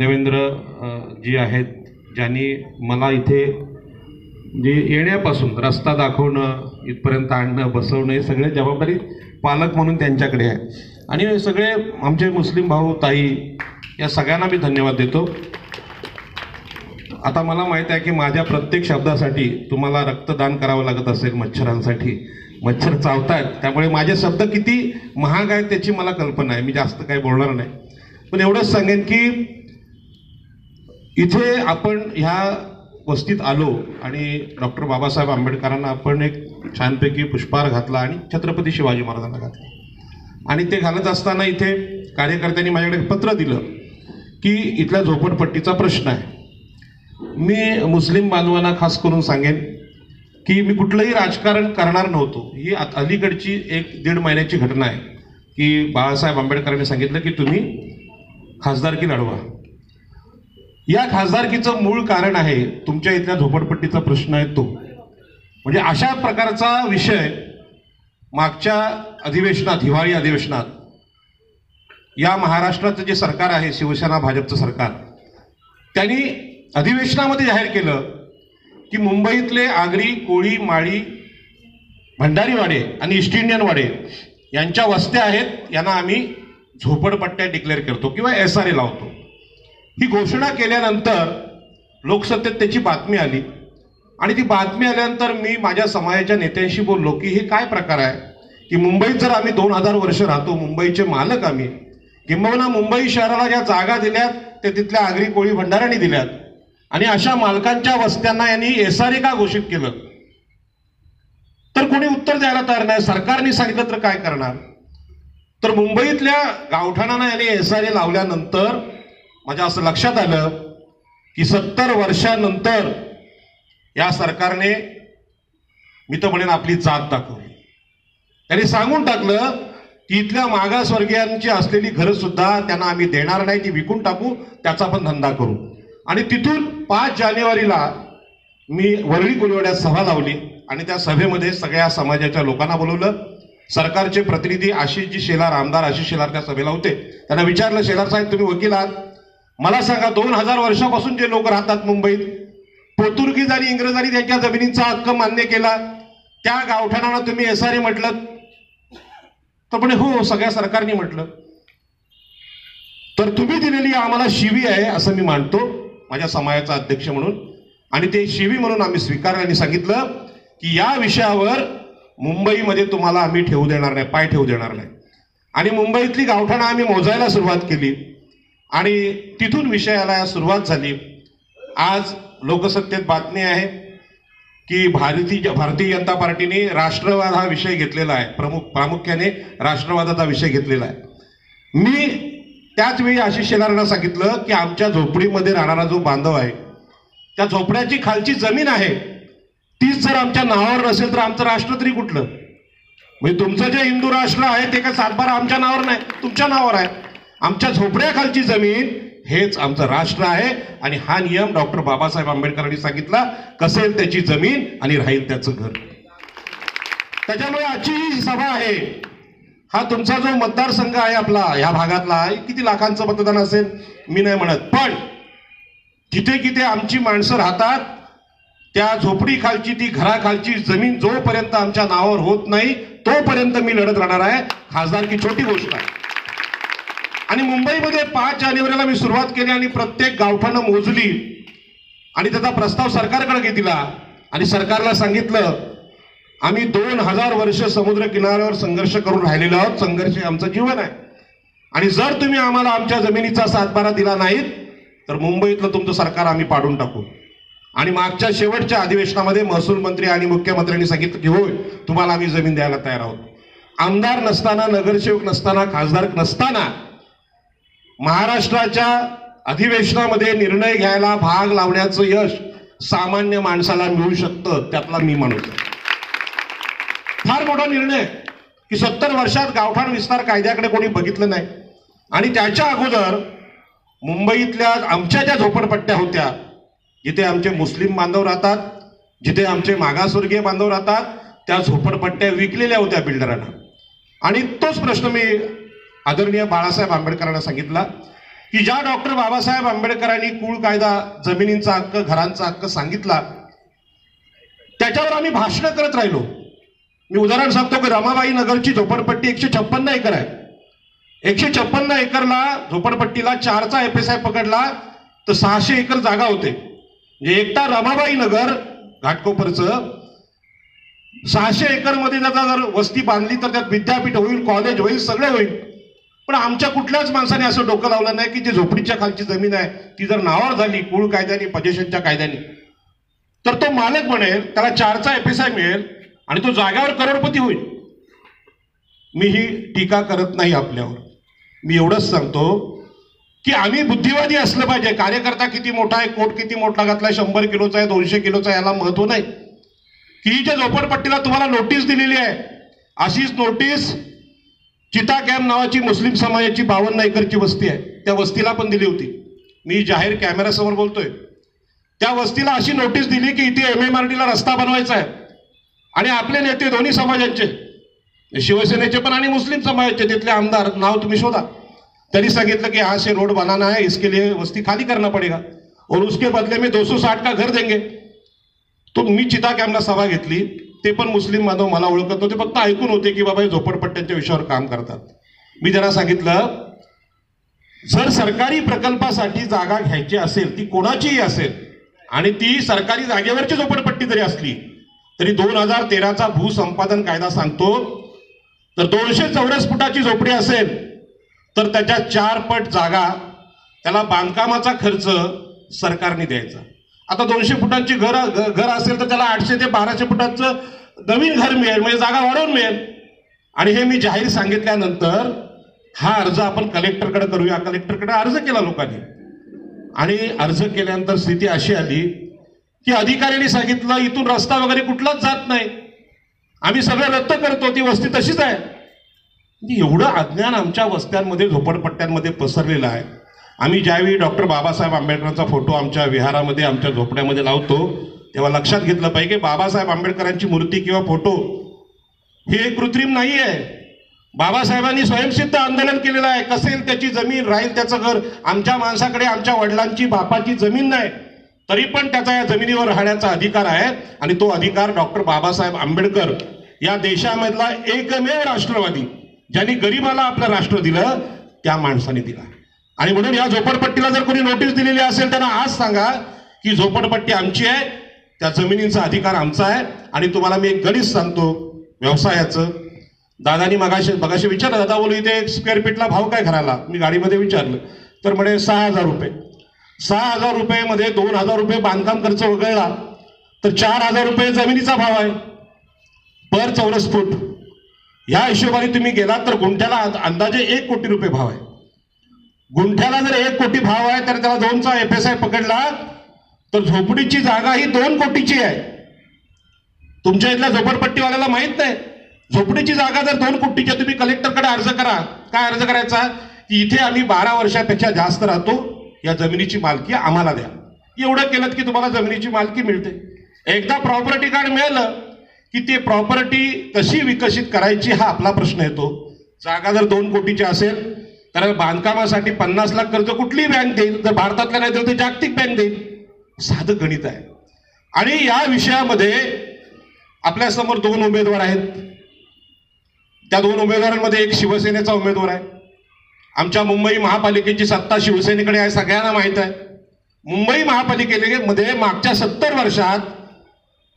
देवेंद्र जी आहेत ज्यांनी मला इथे जे येण्यापासून रस्ता दाखवणं इथपर्यंत आणणं बसवणं हे सगळे जबाबदारी पालक म्हणून त्यांच्याकडे आहे. आणि सगळे आमचे मुस्लिम भाऊ ताई या सगळ्यांना मी धन्यवाद देतो. आता मला माहीत आहे की माझ्या प्रत्येक शब्दासाठी तुम्हाला रक्तदान करावं लागत असेल मच्छरांसाठी. मच्छर चावतात त्यामुळे माझे शब्द किती महाग आहेत त्याची मला कल्पना आहे. मी जास्त काही बोलणार नाही. पण एवढंच सांगेन की इथे आपण ह्या वस्तीत आलो आणि डॉक्टर बाबासाहेब आंबेडकरांना आपण एक छानपैकी पुष्पहार घातला आणि छत्रपती शिवाजी महाराजांना घातला. आणि ते घालत असताना इथे कार्यकर्त्यांनी माझ्याकडे पत्र दिलं की इथल्या झोपडपट्टीचा प्रश्न आहे. मी मुस्लिम बांधवांना खास करून सांगेन की मी कुठलंही राजकारण करणार नव्हतो. ही अलीकडची एक दीड महिन्याची घटना आहे की बाळासाहेब आंबेडकरांनी सांगितलं की तुम्ही खासदारकी लढवा. या खासदारकीचं मूळ कारण आहे तुमच्या इथल्या झोपडपट्टीचा प्रश्न आहे तो. म्हणजे अशा प्रकारचा विषय मागच्या अधिवेशनात हिवाळी अधिवेशनात या महाराष्ट्राचं जे सरकार आहे शिवसेना भाजपचं सरकार त्यांनी अधिवेशनामध्ये जाहीर केलं की मुंबईतले आगरी कोळी माळी भंडारीवाडे आणि ईस्ट इंडियन वाडे यांच्या वस्त्या आहेत यांना आम्ही झोपडपट्ट्या डिक्लेअर करतो किंवा एस आर ए लावतो. ही घोषणा केल्यानंतर लोकसत्तेत त्याची बातमी आली. आणि ती बातमी आल्यानंतर मी माझ्या समाजाच्या नेत्यांशी बोललो की हे काय प्रकार आहे? की मुंबईत जर आम्ही दोन हजार वर्ष राहतो मुंबईचे मालक आम्ही किंबहुना मुंबई शहराला ज्या जागा दिल्यात ते तिथल्या आगरी कोळी भंडाऱ्यांनी दिल्यात. आणि अशा मालकांच्या वस्त्यांना यांनी एस आर ए का घोषित केलं? तर कोणी उत्तर द्यायला तयार नाही. सरकारने सांगितलं तर काय करणार? तर मुंबईतल्या गावठाणांना यांनी एस आर ए लावल्यानंतर माझ्या असं लक्षात आलं की सत्तर वर्षानंतर या सरकारने मी तर म्हणेन आपली जात दाखवली. त्यांनी सांगून टाकलं की इथल्या मागासवर्गीयांची असलेली घरं सुद्धा त्यांना आम्ही देणार नाही ती विकून टाकू त्याचा पण धंदा करू. आणि तिथून पाच जानेवारीला मी वरळी कुलवड्यात सभा लावली आणि त्या सभेमध्ये सगळ्या समाजाच्या लोकांना बोलवलं. सरकारचे प्रतिनिधी आशिषजी शेलार आमदार आशिष शेलार त्या सभेला होते. त्यांना विचारलं शेलार साहेब तुम्ही वकील आहात? मला सांगा दोन हजार वर्षापासून जे लोक राहतात मुंबईत पोर्तुगीज आणि इंग्रजांनी त्यांच्या जमिनींचा हक्क मान्य केला. त्या गावठाणांना तुम्ही एस आर ए म्हटलं. तर पण हो सगळ्या सरकारने म्हटलं. तर तुम्ही दिलेली आम्हाला शिवी आहे असं मी मानतो माझ्या समाजाचा अध्यक्ष म्हणून. आणि ते शिवी म्हणून आम्ही स्वीकारलं आणि सांगितलं की या विषयावर मुंबईमध्ये तुम्हाला आम्ही ठेवू देणार नाही पाय ठेवू देणार नाही. आणि मुंबईतली गावठाणं आम्ही मोजायला सुरुवात केली. आणि तिथून विषयाला सुरुवात झाली. आज लोकसत्तेत बातमी आहे की भारतीय भारतीय जनता पार्टीने राष्ट्रवाद हा विषय घेतलेला आहे. प्रमुख प्रामुख्याने राष्ट्रवादाचा विषय घेतलेला आहे. मी त्याच वेळी आशिष शेलारांना सांगितलं की आमच्या झोपडीमध्ये राहणारा जो बांधव आहे त्या झोपड्याची खालची जमीन आहे. तीच जर आमच्या नावावर नसेल तर आमचं राष्ट्र तरी कुठलं? म्हणजे तुमचं जे हिंदू राष्ट्र आहे ते काय सातबारा आमच्या नावावर नाही तुमच्या नावावर आहे. आमच्या झोपड्याखालची जमीन हेच आमचं राष्ट्र आहे. आणि हा नियम डॉक्टर बाबासाहेब आंबेडकरांनी सांगितला कसेल त्याची जमीन आणि राहील त्याचं घर. त्याच्यामुळे आजची ही सभा आहे. हा तुमचा जो मतदारसंघ आहे आपला या भागातला किती लाखांचं मतदान असेल? मी नाही म्हणत. पण जिथे जिथे आमची माणसं राहतात त्या झोपडीखालची ती घराखालची जमीन जोपर्यंत आमच्या नावावर होत नाही तोपर्यंत मी लढत राहणार आहे. खासदार की छोटी गोष्ट आहे. आणि मुंबईमध्ये पाच जानेवारीला मी सुरुवात केली आणि प्रत्येक गावठानं मोजली. आणि त्याचा प्रस्ताव सरकारकडे दिला आणि सरकारला सांगितलं आम्ही दोन हजार वर्ष समुद्र किनाऱ्यावर संघर्ष करून राहिलेलो आहोत. संघर्ष हे आमचं जीवन आहे. आणि जर तुम्ही आम्हाला आमच्या जमिनीचा सातबारा दिला नाहीत तर मुंबईतलं तुमचं सरकार आम्ही पाडून टाकू. आणि मागच्या शेवटच्या अधिवेशनामध्ये महसूल मंत्री आणि मुख्यमंत्र्यांनी सांगितलं की होय तुम्हाला आम्ही जमीन द्यायला तयार आहोत. आमदार नसताना नगरसेवक नसताना खासदार नसताना महाराष्ट्राच्या अधिवेशनामध्ये निर्णय घ्यायला भाग लावण्याचं यश सामान्य माणसाला मिळू शकतं त्यातला मी म्हणतो फार मोठा निर्णय की सत्तर वर्षात गावठाण विस्तार कायद्याकडे कोणी बघितलं नाही. आणि त्याच्या अगोदर मुंबईतल्या आमच्या ज्या झोपडपट्ट्या होत्या जिथे आमचे मुस्लिम बांधव राहतात जिथे आमचे मागासवर्गीय बांधव राहतात त्या झोपडपट्ट्या विकलेल्या होत्या बिल्डरांना. आणि तोच प्रश्न मी आदरणीय बाळासाहेब आंबेडकरांना सांगितला की ज्या डॉक्टर बाबासाहेब आंबेडकरांनी कुळ कायदा जमिनींचा हक्क घरांचा हक्क सांगितला त्याच्यावर आम्ही भाषण करत राहिलो. मी उदाहरण सांगतो की रमाबाई नगरची झोपडपट्टी एकशे छप्पन्न एकर आहे. एकशे छप्पन्न एकरला झोपडपट्टीला चारचा एफ एस आय पकडला तर सहाशे एकर जागा होते. म्हणजे एकटा रमाबाई नगर घाटकोपरचं सहाशे एकरमध्ये त्याचा जर वस्ती बांधली तर त्यात विद्यापीठ होईल कॉलेज होईल सगळे होईल. पण आमच्या कुठल्याच माणसाने असं डोकं लावलं नाही की जी झोपडीच्या खालची जमीन आहे ती जर नावावर झाली कुळ कायद्याने पजेशनच्या कायद्याने तर तो मालक बनेल त्याला चारचा एफएसआय आय मिळेल आणि तो जाग्यावर करोडपती होईल. मी ही टीका करत नाही आपल्यावर. मी एवढंच सांगतो की आम्ही बुद्धिवादी असलं पाहिजे. कार्यकर्ता किती मोठा आहे कोट किती मोठा घातलाय शंभर किलोचा आहे दोनशे किलोचा आहे याला महत्त्व नाही. की ज्या झोपडपट्टीला तुम्हाला नोटीस दिलेली आहे अशीच नोटीस चिता कॅम्प नावाची मुस्लिम समाजाची बावन्न एकरची वस्ती आहे. त्या वस्तीला पण दिली होती. मी जाहीर कॅमेऱ्यासमोर बोलतोय. त्या वस्तीला अशी नोटीस दिली की इथे एम एम आर टीला रस्ता बनवायचा आहे. आणि आपले नेते दोन्ही समाजांचे. शिवसेनेचे पण आणि मुस्लिम समाजाचे. तिथले आमदार नाव तुम्ही शोधा. त्यांनी सांगितलं की हा से रोड बनाना है इसके लिए वस्ती खाली करना पड़ेगा. और उसके बदले में 260 का घर देंगे. तो मी चिता कॅम्पला सभा घेतली. ते पण मुस्लिम बांधव मला ओळखत नव्हते. फक्त ऐकून होते की बाबा हे झोपडपट्ट्यांच्या विषयावर काम करतात. मी त्यांना सांगितलं जर सरकारी प्रकल्पासाठी जागा घ्यायची असेल ती कोणाचीही असेल आणि ती सरकारी जागेवरची झोपडपट्टी जरी असली तरी दोन हजार तेराचा भूसंपादन कायदा सांगतो तर दोनशे चौरस फुटाची झोपडी असेल तर त्याच्या चार पट जागा त्याला बांधकामाचा खर्च सरकारने द्यायचा. आता दोनशे फुटांची घर घर असेल तर त्याला आठशे ते बाराशे फुटांचं नवीन घर मिळेल म्हणजे जागा वाढवून मिळेल. आणि हे मी जाहीर सांगितल्यानंतर हा अर्ज आपण कलेक्टरकडे करूया. कलेक्टरकडे अर्ज केला लोकांनी. आणि अर्ज केल्यानंतर स्थिती अशी आली की अधिकाऱ्यांनी सांगितलं इथून रस्ता वगैरे कुठलाच जात नाही. आम्ही सगळं रद्द करतो ती वस्ती तशीच आहे. म्हणजे एवढं अज्ञान आमच्या वस्त्यांमध्ये झोपडपट्ट्यांमध्ये पसरलेलं आहे. आम्ही ज्यावेळी डॉक्टर बाबासाहेब आंबेडकरांचा फोटो आमच्या विहारामध्ये आमच्या झोपड्यामध्ये लावतो तेव्हा लक्षात घेतलं पाहिजे बाबासाहेब आंबेडकरांची मूर्ती किंवा फोटो हे कृत्रिम नाही आहे बाबासाहेबांनी स्वयंसिद्ध आंदोलन केलेलं आहे. कसेल त्याची जमीन राहील त्याचं घर आमच्या माणसाकडे आमच्या वडिलांची बापाची जमीन नाही. तरी पण त्याचा या जमिनीवर राहण्याचा अधिकार आहे आणि तो अधिकार डॉक्टर बाबासाहेब आंबेडकर या देशामधला एकमेव राष्ट्रवादी ज्यांनी गरिबाला आपलं राष्ट्र दिलं त्या माणसाने दिला. आणि म्हणून या झोपडपट्टीला जर कोणी नोटीस दिलेली असेल त्यांना आज सांगा की झोपडपट्टी आमची आहे त्या जमिनीचा अधिकार आमचा आहे आणि तुम्हाला मी एक गणित सांगतो व्यवसायाचं. दादानी मगाशी मगाशी विचारलं दादा बोलू इथे स्क्वेअर फीटला भाव काय घराला? मी गाडीमध्ये विचारलं. तर म्हणे सहा हजार रुपये. सहा हजार रुपयेमध्ये दोन हजार रुपये बांधकाम खर्च वगळला तर चार हजार रुपये जमिनीचा भाव आहे पर चौरस फूट. या हिशोबाने तुम्ही गेलात तर गुंठ्याला अंदाजे एक कोटी रुपये भाव आहे. गुंठ्याला जर एक कोटी भाव आहे तर त्याला दोनचा एफ एस आय पकडला तर झोपडीची जागा ही दोन कोटीची आहे. तुमच्या इथल्या झोपडपट्टीवाल्याला माहीत नाही. झोपडीची जागा जर दोन कोटीची तुम्ही कलेक्टरकडे अर्ज करा. काय अर्ज करायचा? की इथे आम्ही बारा वर्षापेक्षा जास्त राहतो या जमिनीची मालकी आम्हाला द्या. एवढं केलं की तुम्हाला जमिनीची मालकी मिळते. एकदा प्रॉपर्टी कार्ड मिळालं की ते प्रॉपर्टी कशी विकसित करायची हा आपला प्रश्न येतो. जागा जर दोन कोटीची असेल कारण बांधकामासाठी पन्नास लाख कर्ज कुठलीही बँक देईल? जर भारतातल्या नाही तर ते जागतिक बँक देईल. साधं गणित आहे. आणि या विषयामध्ये आपल्यासमोर दोन उमेदवार आहेत. त्या दोन उमेदवारांमध्ये एक शिवसेनेचा उमेदवार आहे. आमच्या मुंबई महापालिकेची सत्ता शिवसेनेकडे आहे सगळ्यांना माहीत आहे. मुंबई महापालिकेमध्ये मागच्या सत्तर वर्षात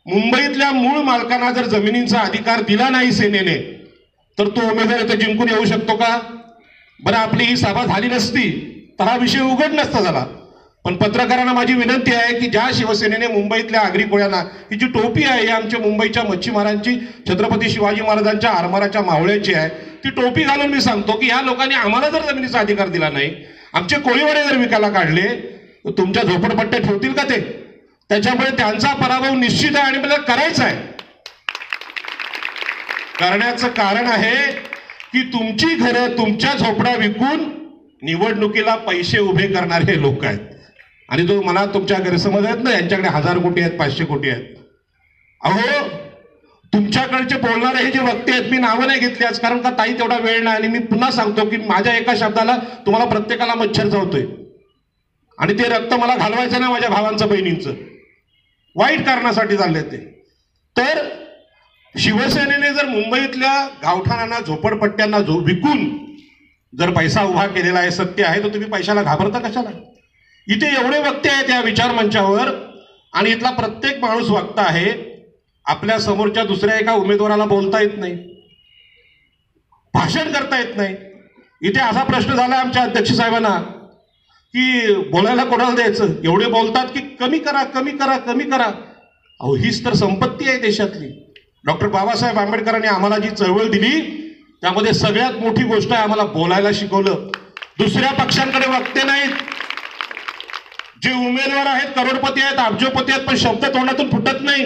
मुंबईतल्या मूळ मालकांना जर जमिनींचा अधिकार दिला नाही सेनेने तर तो उमेदवार इथं जिंकून येऊ शकतो का? बरं आपली ही सभा झाली नसती तर हा विषय उघड नसता झाला. पण पत्रकारांना माझी विनंती आहे की ज्या शिवसेनेने मुंबईतल्या आगरी कोळ्यांना ही जी टोपी आहे ही आमच्या मुंबईच्या मच्छीमारांची छत्रपती शिवाजी महाराजांच्या आरमाराच्या मावळ्याची आहे ती टोपी घालून मी सांगतो की या लोकांनी आम्हाला जर जमिनीचा अधिकार दिला नाही आमचे कोळीवाडे जर विकायला काढले तर तुमच्या झोपडपट्ट्या ठेवतील का ते? त्याच्यामुळे त्यांचा पराभव निश्चित आहे आणि मला करायचा आहे. करण्याचं कारण आहे की तुमची घरं तुमच्या झोपड्या विकून निवडणुकीला पैसे उभे करणारे हे लोक आहेत. आणि जो मला तुमच्या गैरसमज आहेत ना यांच्याकडे हजार कोटी आहेत पाचशे कोटी आहेत. अहो तुमच्याकडचे बोलणारे हे जे वक्ते आहेत मी नावं नाही घेतली आज कारण का ताई तेवढा वेळ नाही आणि मी पुन्हा सांगतो की माझ्या एका शब्दाला तुम्हाला प्रत्येकाला मच्छर जावतोय आणि ते रक्त मला घालवायचं नाही माझ्या भावांचं बहिणींचं. वाईट कारणासाठी चालले ते. तर शिवसेनेने जर मुंबईतल्या गावठाणांना झोपडपट्ट्यांना जो विकून जर पैसा उभा केलेला आहे सत्य आहे तर तुम्ही पैशाला घाबरता कशाला? इथे एवढे वक्ते आहेत या विचार मंचावर आणि इथला प्रत्येक माणूस वक्ता आहे आपल्या समोरच्या दुसऱ्या एका उमेदवाराला बोलता येत नाही. भाषण करता येत नाही. इथे असा प्रश्न झाला आमच्या अध्यक्ष साहेबांना की बोलायला कोणाला द्यायचं? एवढे बोलतात की कमी करा कमी करा कमी करा. अहो हीच तर संपत्ती आहे देशातली. डॉक्टर बाबासाहेब आंबेडकरांनी आम्हाला जी चळवळ दिली त्यामध्ये सगळ्यात मोठी गोष्ट आहे आम्हाला बोलायला शिकवलं. दुसऱ्या पक्षांकडे वक्ते नाहीत. जे उमेदवार आहेत करोडपती आहेत अब्जोपती आहेत पण शब्द तोंडातून फुटत नाही.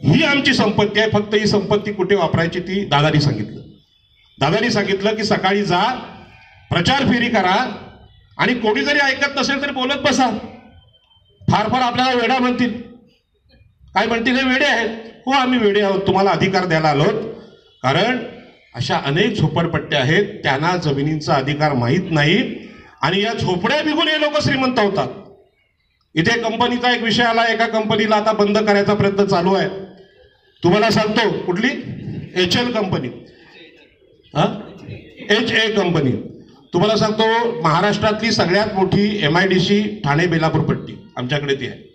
ही आमची संपत्ती आहे फक्त ही संपत्ती कुठे वापरायची ती दादानी सांगितलं. दादानी सांगितलं की सकाळी जा प्रचार फेरी करा आणि कोणी जरी ऐकत नसेल तरी बोलत बसा. फार फार आपल्याला वेडा म्हणतील. काय म्हणतील हे वेडे आहेत? हो आम्ही वेडे आहोत. तुम्हाला अधिकार द्यायला आलोत कारण अशा अनेक झोपडपट्ट्या आहेत त्यांना जमिनींचा अधिकार माहीत नाही आणि या झोपड्या विकून हे लोक श्रीमंत होतात. इथे कंपनीचा एक विषय आला एका कंपनीला आता बंद करायचा प्रयत्न चालू आहे. तुम्हाला सांगतो कुठली? H L company. हां? H A company. तुम्हाला सांगतो महाराष्ट्रातली सगळ्यात मोठी M I D C Thane Belapur पट्टी. आमच्याकडे ती आहे.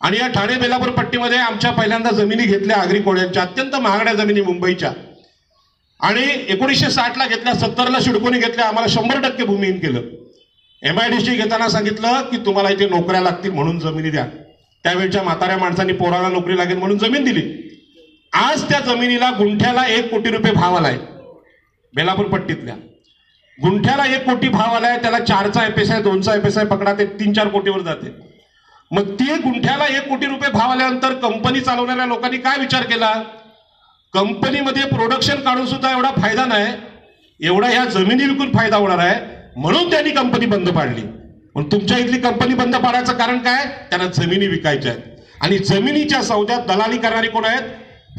आणि या ठाणे बेलापूर पट्टीमध्ये आमच्या पहिल्यांदा जमिनी घेतल्या आगरी कोळ्यांच्या अत्यंत महागड्या जमिनी मुंबईच्या. आणि एकोणीसशे साठला घेतल्या सत्तरला शिडकोनी घेतल्या आम्हाला शंभर टक्के भूमिहीन केलं. एम आय डी सी घेताना सांगितलं की तुम्हाला इथे नोकऱ्या लागतील म्हणून जमिनी द्या. त्यावेळच्या म्हाताऱ्या माणसांनी पोराला नोकरी लागेल म्हणून जमीन दिली. आज त्या जमिनीला गुंठ्याला एक कोटी रुपये भाव आलाय बेलापूर पट्टीतल्या. गुंठ्याला एक कोटी भाव आलाय त्याला चारचा एफ एस आहे दोनचा एस आहे पकडा ते तीन चार कोटीवर जाते. मग ते गुंठ्याला एक कोटी रुपये भाव आल्यानंतर कंपनी चालवणाऱ्या लोकांनी काय विचार केला? कंपनीमध्ये प्रोडक्शन काढून सुद्धा एवढा फायदा नाही. एवढा ह्या जमिनी विकून फायदा होणार आहे. म्हणून त्यांनी कंपनी बंद पाडली. पण तुमच्या इथली कंपनी बंद पाडायचं कारण काय? त्यांना जमिनी विकायच्या आहेत. आणि जमिनीच्या सौद्यात दलाली करणारी कोण आहेत?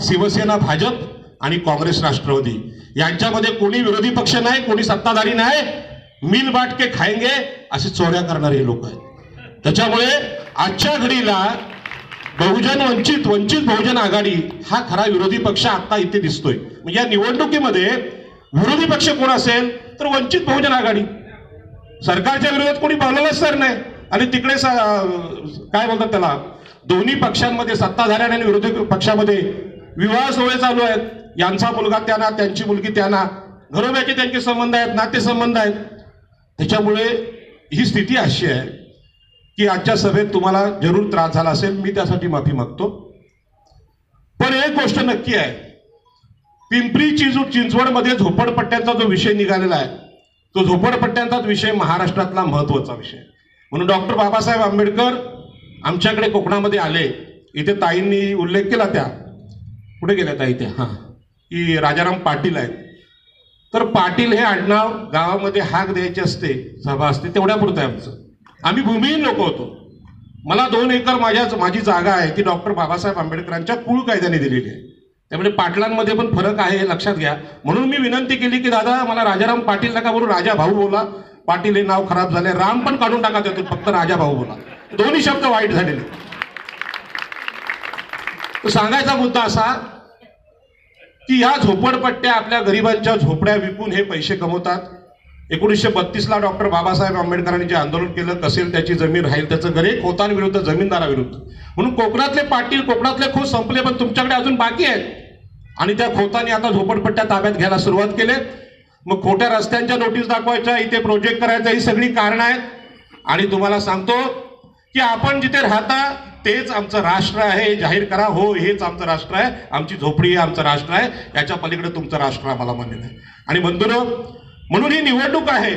शिवसेना भाजप आणि काँग्रेस राष्ट्रवादी. यांच्यामध्ये कोणी विरोधी पक्ष नाही कोणी सत्ताधारी नाही. मिल बाटके खायंगे असे चोऱ्या करणारे लोक आहेत. त्याच्यामुळे आजच्या घडीला बहुजन वंचित वंचित बहुजन आघाडी हा खरा विरोधी पक्ष आता इथे दिसतोय. म्हणजे या निवडणुकीमध्ये विरोधी पक्ष कोण असेल तर वंचित बहुजन आघाडी. सरकारच्या विरोधात कोणी बोलवलंच तर नाही. आणि तिकडे स- काय बोलतात त्याला? दोन्ही पक्षांमध्ये सत्ताधाऱ्या आणि विरोधी पक्षामध्ये विवाह सोहळे चालू आहेत. यांचा मुलगा त्यांना त्यांची मुलगी त्यांना. घरोब्याचे त्यांचे संबंध आहेत नातेसंबंध आहेत. त्याच्यामुळे ही स्थिती अशी आहे. की आजच्या सभेत तुम्हाला जरूर त्रास झाला असेल मी त्यासाठी माफी मागतो. पण एक गोष्ट नक्की आहे. पिंपरी चिंचवड चिंचवडमध्ये झोपडपट्ट्यांचा जो विषय निघालेला आहे तो झोपडपट्ट्यांचाच विषय महाराष्ट्रातला महत्त्वाचा विषय. म्हणून डॉक्टर बाबासाहेब आंबेडकर आमच्याकडे कोकणामध्ये आले. इथे ताईंनी उल्लेख केला त्या. कुठे गेल्या ताई त्या? हां. की राजाराम पाटील आहेत. तर पाटील हे आडनाव गावामध्ये हाक द्यायची असते सभा असते तेवढ्यापुरतं आहे आमचं. आम्ही भूमिहीन लोक होतो. मला दोन एकर माझ्या माझी जागा आहे ती डॉक्टर बाबासाहेब आंबेडकरांच्या कुळ कायद्याने दिलेली आहे. त्यामुळे पाटलांमध्ये पण फरक आहे हे लक्षात घ्या. म्हणून मी विनंती केली की दादा मला राजाराम पाटील नका बोलू राजा भाऊ बोला. पाटील हे नाव खराब झाले राम पण काढून टाका त्यातून फक्त राजा भाऊ बोला. दोन्ही शब्द वाईट झालेले. सांगायचा मुद्दा असा की या झोपडपट्ट्या आपल्या गरिबांच्या झोपड्या विकून हे पैसे कमवतात. एकोणीसशे बत्तीसला डॉक्टर बाबासाहेब आंबेडकरांनी जे आंदोलन केलं कसेल त्याची जमीन राहील त्याचं घरे होतांविरुद्ध जमीनदाराविरुद्ध. म्हणून कोकणातले पाटील कोकणातले खोत संपले पण तुमच्याकडे अजून बाकी आहेत. आणि त्या खोतांनी आता झोपडपट्ट्या ताब्यात घ्यायला सुरुवात केली. मग खोट्या रस्त्यांच्या नोटीस दाखवायच्या इथे प्रोजेक्ट करायचा ही सगळी कारणं आहेत. आणि तुम्हाला सांगतो की आपण जिथे राहता तेच आमचं राष्ट्र आहे. जाहीर करा हो हेच आमचं राष्ट्र आहे. आमची झोपडी हे आमचं राष्ट्र आहे. याच्या पलीकडे तुमचं राष्ट्र आम्हाला मान्य नाही. आणि बंधुनो म्हणून ही निवडणूक आहे.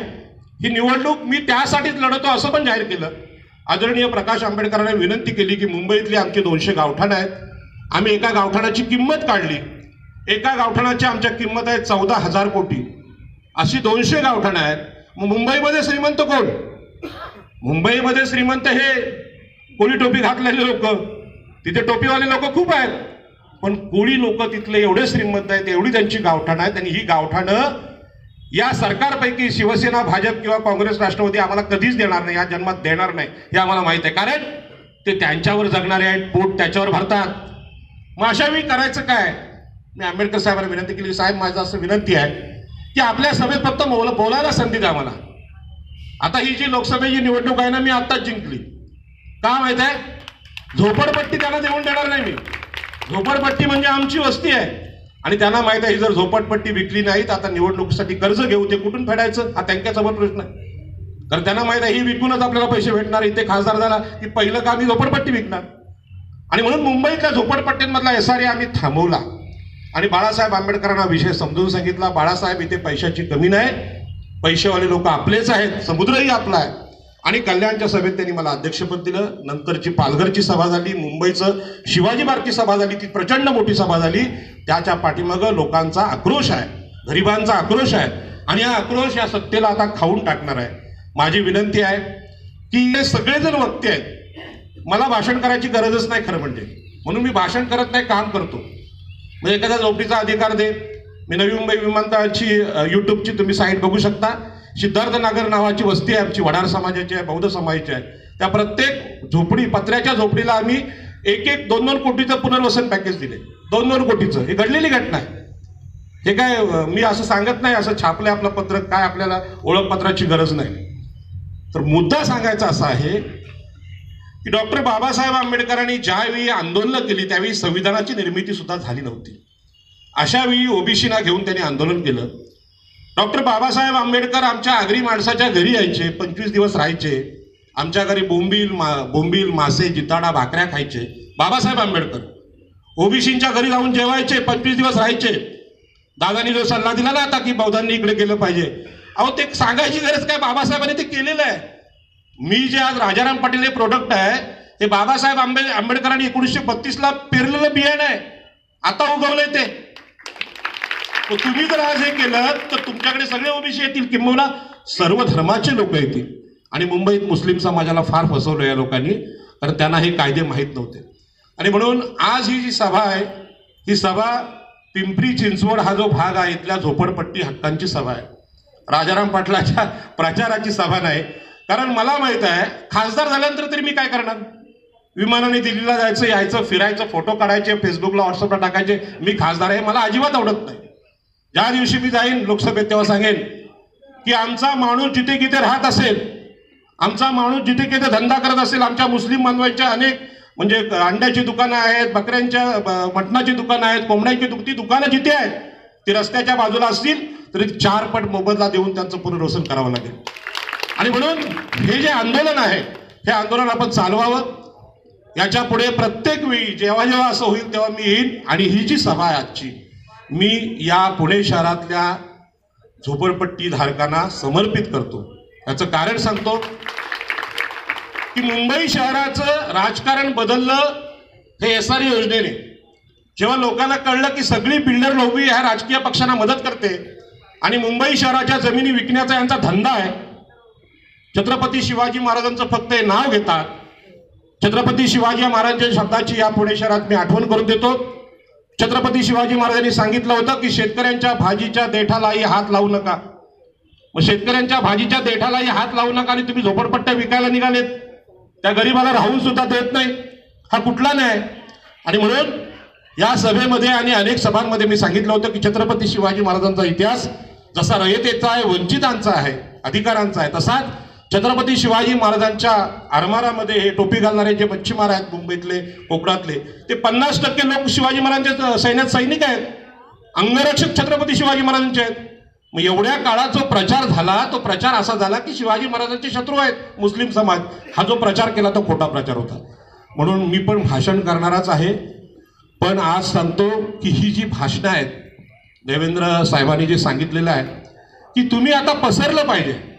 ही निवडणूक मी त्यासाठीच लढतो असं पण जाहीर केलं. आदरणीय प्रकाश आंबेडकरांनी विनंती केली की मुंबईतली आमचे दोनशे गावठाणं आहेत. आम्ही एका गावठाणाची किंमत काढली. एका गावठाणाची आमच्या किंमत आहे चौदा हजार कोटी. अशी दोनशे गावठाणं आहेत. मग मुंबईमध्ये श्रीमंत कोण? मुंबईमध्ये श्रीमंत हे कोणी टोपी घातलेले लोक. तिथे टोपीवाले लोक खूप आहेत. पण कोळी लोक तिथले एवढे श्रीमंत आहेत एवढी त्यांची गावठाणं आहेत आणि ही गावठाणं या सरकारपैकी शिवसेना भाजप किंवा काँग्रेस राष्ट्रवादी आम्हाला कधीच देणार नाही या जन्मात देणार नाही हे आम्हाला माहीत आहे. कारण ते त्यांच्यावर जगणारे आहेत पोट त्याच्यावर भरतात. मग अशा वेळी करायचं काय? मी आंबेडकर साहेबांना विनंती केली साहेब माझं असं विनंती आहे की आपल्या सभेत फक्त बोल बोलायला संधी द्या मला आता ही जी लोकसभेची निवडणूक आहे ना मी आत्ताच जिंकली. का माहीत आहे? झोपडपट्टी त्यांना देऊन देणार नाही मी. झोपडपट्टी म्हणजे आमची वस्ती आहे. आणि त्यांना माहीत आहे ही जर झोपडपट्टी विकली नाही तर आता निवडणुकीसाठी कर्ज घेऊ ते कुठून फेडायचं? हा त्यांच्यासमोर प्रश्न आहे. कारण त्यांना माहीत आहे ही विकूनच आपल्याला पैसे भेटणार इथे खासदार झाला की पहिलं काम ही झोपडपट्टी विकणार? आणि म्हणून मुंबईतल्या झोपडपट्ट्यांमधला एस आर ए आम्ही थांबवला. आणि बाळासाहेब आंबेडकरांना विषय समजून सांगितला बाळासाहेब इथे पैशाची कमी नाही. पैसेवाले लोक आपलेच आहेत समुद्रही आपला आहे. आणि कल्याणच्या सभेत त्यांनी मला अध्यक्षपद दिलं. नंतरची पालघरची सभा झाली मुंबईचं शिवाजी मार्गची सभा झाली ती प्रचंड मोठी सभा झाली. त्याच्या पाठीमागं लोकांचा आक्रोश आहे गरिबांचा आक्रोश आहे. आणि हा आक्रोश या सत्तेला आता खाऊन टाकणार आहे. माझी विनंती आहे की हे सगळेजण वक्ते आहेत मला भाषण करायची गरजच नाही खरं म्हणजे. म्हणून मी भाषण करत नाही काम करतो. म्हणजे एखाद्या झोपडीचा अधिकार दे. मी नवी मुंबई विमानतळाची यूट्यूबची युट्यूबची तुम्ही साईट बघू शकता. सिद्धार्थनगर नावाची वस्ती आहे आमची वडार समाजाची आहे बौद्ध समाजाची आहे. त्या प्रत्येक झोपडी पत्र्याच्या झोपडीला आम्ही एक एक दोन दोन कोटीचं पुनर्वसन पॅकेज दिले. दोन दोन कोटीचं. ही घडलेली घटना आहे. हे काय मी असं सांगत नाही असं छापलं आपलं पत्र काय आपल्याला ओळखपत्राची गरज नाही. तर मुद्दा सांगायचा असा आहे की डॉक्टर बाबासाहेब आंबेडकरांनी ज्यावेळी आंदोलनं केली त्यावेळी संविधानाची निर्मिती सुद्धा झाली नव्हती. अशावेळी ओबीसीना घेऊन त्यांनी आंदोलन केलं. डॉक्टर बाबासाहेब आंबेडकर आमच्या आगरी माणसाच्या घरी यायचे पंचवीस दिवस राहायचे. आमच्या घरी बोंबील मा बोंबील मासे जिताडा भाकऱ्या खायचे. बाबासाहेब आंबेडकर. ओबीसींच्या घरी जाऊन जेवायचे पंचवीस दिवस राहायचे. दादानी जो सल्ला दिला ना आता की बौद्धांनी इकडे केलं पाहिजे. अहो ते सांगायची गरज काय? बाबासाहेबांनी ते केलेलं आहे. मी जे आज राजाराम पाटील हे प्रोडक्ट आहे हे बाबासाहेब आंबे आंबेडकरांनी एकोणीसशे बत्तीसला पेरलेलं बियाणं आहे. आता उगवलंय ते. तुम्ही जर आज हे केलं तर तुमच्याकडे सगळे ओबीसी येतील किंबहुना सर्व धर्माचे लोक येतील. आणि मुंबईत मुस्लिम समाजाला फार फसवलं या लोकांनी कारण त्यांना हे कायदे माहीत नव्हते. आणि म्हणून आज ही जी सभा आहे ही सभा पिंपरी चिंचवड हा जो भाग आहे इथल्या झोपडपट्टी हक्कांची सभा आहे. राजाराम पाटलाच्या प्रचाराची सभा नाही. कारण मला माहीत आहे खासदार झाल्यानंतर तरी मी काय करणार? विमानाने दिल्लीला जायचं यायचं फिरायचं फोटो काढायचे फेसबुकला व्हॉट्सअपला टाकायचे मी खासदार आहे मला अजिबात आवडत नाही. ज्या दिवशी मी जाईन लोकसभेत तेव्हा सांगेन की आमचा माणूस जिथे किथे राहत असेल आमचा माणूस जिथे किथे धंदा करत असेल आमच्या मुस्लिम बांधवांच्या अनेक म्हणजे अंड्याची दुकानं आहेत बकऱ्यांच्या ब- मटणाची दुकानं आहेत कोंबड्यांची दुक ती दुकानं जिथे आहेत ती रस्त्याच्या बाजूला असतील तरी चार पट मोबदला देऊन त्यांचं पुनर्वसन करावं लागेल. आणि म्हणून हे जे आंदोलन आहे हे आंदोलन आपण चालवावं. याच्यापुढे प्रत्येक वेळी जेव्हा जेव्हा असं होईल तेव्हा मी येईन आणि ही जी सभा आहे आजची मी या पुणे शहरातल्या झोपडपट्टी धारकांना समर्पित करतो. याचं कारण सांगतो की मुंबई शहराचं राजकारण बदललं हे एस आर योजनेने. जेव्हा लोकांना कळलं की सगळी बिल्डर लोबी ह्या राजकीय पक्षांना मदत करते आणि मुंबई शहराच्या जमिनी विकण्याचा यांचा धंदा आहे छत्रपती शिवाजी महाराजांचं फक्त हे नाव घेतात. छत्रपती शिवाजी महाराजांच्या शब्दाची या पुणे शहरात मी आठवण करून देतो. छत्रपती शिवाजी महाराजांनी सांगितलं होतं की शेतकऱ्यांच्या भाजीच्या देठालाही हात लावू नका. मग शेतकऱ्यांच्या भाजीच्या देठालाही हात लावू नका आणि तुम्ही झोपडपट्ट्या विकायला निघालेत. त्या गरीबाला राहून सुद्धा देत नाही. हा कुठला नाही आणि म्हणून या सभेमध्ये आणि अनेक सभांमध्ये मी सांगितलं होतं की छत्रपती शिवाजी महाराजांचा इतिहास जसा रयतेचा आहे वंचितांचा आहे अधिकारांचा आहे तसाच छत्रपती शिवाजी महाराजांच्या आरमारामध्ये हे टोपी घालणारे जे मच्छीमार आहेत मुंबईतले कोकणातले ते पन्नास टक्के लोक शिवाजी महाराजांच्या सैन्यात सैनिक आहेत. अंगरक्षक छत्रपती शिवाजी महाराजांचे आहेत. मग एवढ्या काळात जो प्रचार झाला तो प्रचार असा झाला की शिवाजी महाराजांचे शत्रू आहेत मुस्लिम समाज. हा जो प्रचार केला तो खोटा प्रचार होता. म्हणून मी पण भाषण करणाराच आहे. पण आज सांगतो की ही जी भाषणं आहेत देवेंद्र साहेबांनी जे सांगितलेलं आहे की तुम्ही आता पसरलं पाहिजे.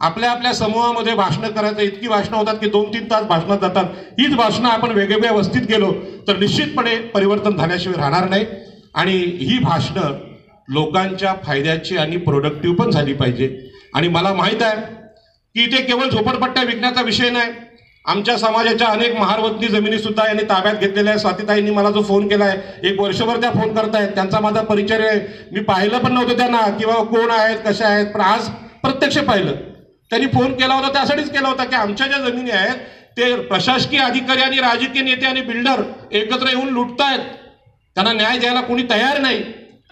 आपल्या आपल्या समूहामध्ये भाषणं करायचं इतकी भाषणं होतात की दोन तीन तास भाषणात जातात. हीच भाषणं आपण वेगवेगळ्या वस्तीत गेलो तर निश्चितपणे परिवर्तन झाल्याशिवाय राहणार नाही. आणि ही भाषणं लोकांच्या फायद्याची आणि प्रोडक्टिव्ह पण झाली पाहिजे. आणि मला माहीत आहे की इथे केवळ झोपडपट्ट्या विकण्याचा विषय नाही. आमच्या समाजाच्या अनेक महारवतनी जमिनी सुद्धा यांनी ताब्यात घेतलेल्या आहे स्वातीताईंनी मला जो फोन केला आहे एक वर्षभर त्या फोन करतायत. त्यांचा माझा परिचय आहे. मी पाहिलं पण नव्हतं त्यांना किंवा कोण आहेत कशा आहेत. पण आज प्रत्यक्ष पाहिलं. त्यांनी फोन केला होता त्यासाठीच केला होता की आमच्या ज्या जमिनी आहेत ते प्रशासकीय अधिकारी आणि राजकीय नेते आणि बिल्डर एकत्र येऊन लुटतायत. त्यांना न्याय द्यायला कोणी तयार नाही.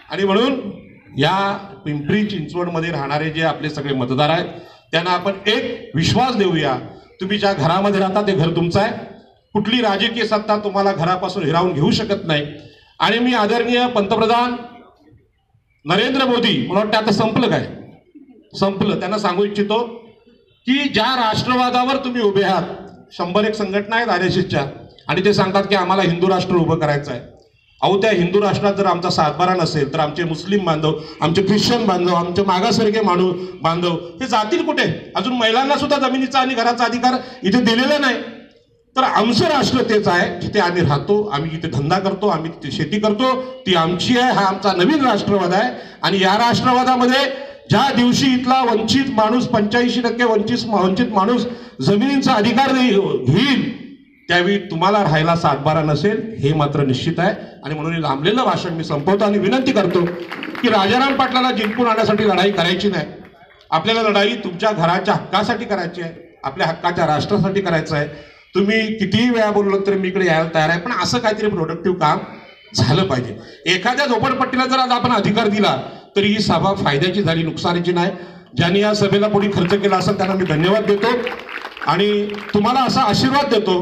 आणि म्हणून या पिंपरी चिंचवडमध्ये राहणारे जे आपले सगळे मतदार आहेत त्यांना आपण एक विश्वास देऊया. तुम्ही ज्या घरामध्ये राहता ते घर तुमचं आहे. कुठली राजकीय सत्ता तुम्हाला घरापासून हिरावून घेऊ शकत नाही. आणि मी आदरणीय पंतप्रधान नरेंद्र मोदी मला वाटतं आता संपलं काय? संपलं. त्यांना सांगू इच्छितो की ज्या राष्ट्रवादावर तुम्ही उभे आहात शंभर एक संघटना आहेत आर एस एसच्या आणि ते सांगतात की आम्हाला हिंदू राष्ट्र उभं करायचं आहे. अहो त्या हिंदू राष्ट्रात जर आमचा सातबारा नसेल तर आमचे मुस्लिम बांधव आमचे ख्रिश्चन बांधव आमचे मागासवर्गीय माणूस बांधव हे जातील कुठे? अजून महिलांना सुद्धा जमिनीचा आणि घराचा अधिकार इथे दिलेला नाही. तर आमचं राष्ट्र तेच आहे जिथे आम्ही राहतो आम्ही जिथे धंदा करतो आम्ही तिथे शेती करतो ती आमची आहे हा आमचा नवीन राष्ट्रवाद आहे. आणि या राष्ट्रवादामध्ये ज्या दिवशी इथला वंचित माणूस पंच्याऐंशी टक्के वंचित वंचित माणूस जमिनींचा अधिकार देई- घेईल त्यावेळी तुम्हाला राहायला सातबारा नसेल हे मात्र निश्चित आहे. आणि म्हणून हे लांबलेलं भाषण मी संपवतो आणि विनंती करतो की राजाराम पाटलाला जिंकून आणण्यासाठी लढाई करायची नाही. आपल्याला लढाई तुमच्या घराच्या हक्कासाठी करायची आहे आपल्या हक्काच्या राष्ट्रासाठी करायचं आहे. तुम्ही कितीही वेळा बोललो तरी मी इकडे यायला तयार आहे पण असं काहीतरी प्रोडक्टिव्ह काम झालं पाहिजे. एखाद्या झोपडपट्टीला जर आज आपण अधिकार दिला तरी ही सभा फायद्याची झाली नुकसानीची नाही. ज्यांनी या सभेला कोणी खर्च केला असेल त्यांना मी धन्यवाद देतो. आणि तुम्हाला असा आशीर्वाद देतो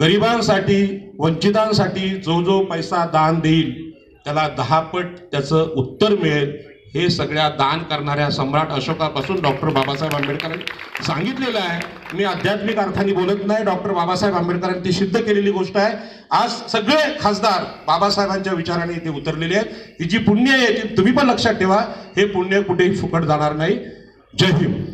गरिबांसाठी वंचितांसाठी जो जो पैसा दान देईल त्याला दहा पट त्याचं उत्तर मिळेल. हे सगळ्या दान करणाऱ्या सम्राट अशोकापासून डॉक्टर बाबासाहेब आंबेडकरांनी सांगितलेलं आहे. मी आध्यात्मिक अर्थाने बोलत नाही. डॉक्टर बाबासाहेब आंबेडकरांनी ती सिद्ध केलेली गोष्ट आहे. आज सगळे खासदार बाबासाहेबांच्या विचाराने इथे उतरलेले आहेत. ही जी पुण्य आहे ती तुम्ही पण लक्षात ठेवा. हे पुण्य कुठेही फुकट जाणार नाही. जय हिंद.